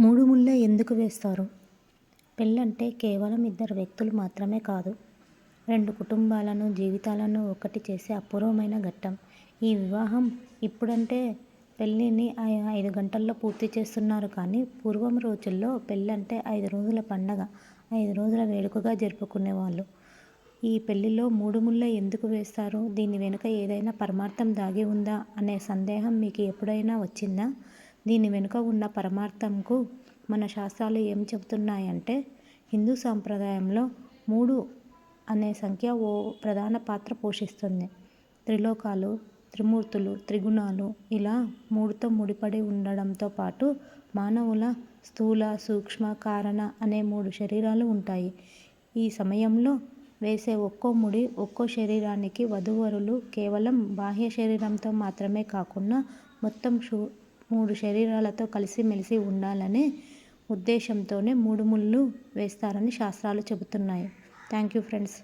మూడు ముళ్ళే ఎందుకు వేస్తారు పెళ్ళంటే కేవలం ఇద్దరు వ్యక్తులు మాత్రమే కాదు రెండు కుటుంబాలను జీవితాలను ఒకటి చేసే అపూర్వమైన ఘట్టం. ఈ వివాహం ఇప్పుడంటే పెళ్ళిని ఐదు గంటల్లో పూర్తి చేస్తున్నారు కానీ పూర్వం రోజుల్లో పెళ్ళంటే ఐదు రోజుల పండగ ఐదు రోజుల వేడుకగా జరుపుకునేవాళ్ళు. ఈ పెళ్ళిలో మూడు ముళ్ళ ఎందుకు వేస్తారు దీని వెనుక ఏదైనా పరమార్థం దాగి ఉందా అనే సందేహం మీకు ఎప్పుడైనా వచ్చిందా దీని వెనుక ఉన్న పరమార్థంకు మన శాస్త్రాలు ఏం చెబుతున్నాయంటే హిందూ సాంప్రదాయంలో మూడు అనే సంఖ్య ఓ ప్రధాన పాత్ర పోషిస్తుంది. త్రిలోకాలు, త్రిమూర్తులు, త్రిగుణాలు ఇలా మూడుతో ముడిపడి ఉండడంతో పాటు మానవుల స్థూల, సూక్ష్మ, కారణ అనే మూడు శరీరాలు ఉంటాయి. ఈ సమయంలో వేసే ఒక్కో ముడి ఒక్కో శరీరానికి వధూవరులు కేవలం బాహ్య శరీరంతో మాత్రమే కాకుండా మొత్తం మూడు శరీరాలతో కలిసి మెలిసి ఉండాలనే ఉద్దేశంతోనే మూడు ముళ్ళు వేస్తారని శాస్త్రాలు చెబుతున్నాయి. Thank you friends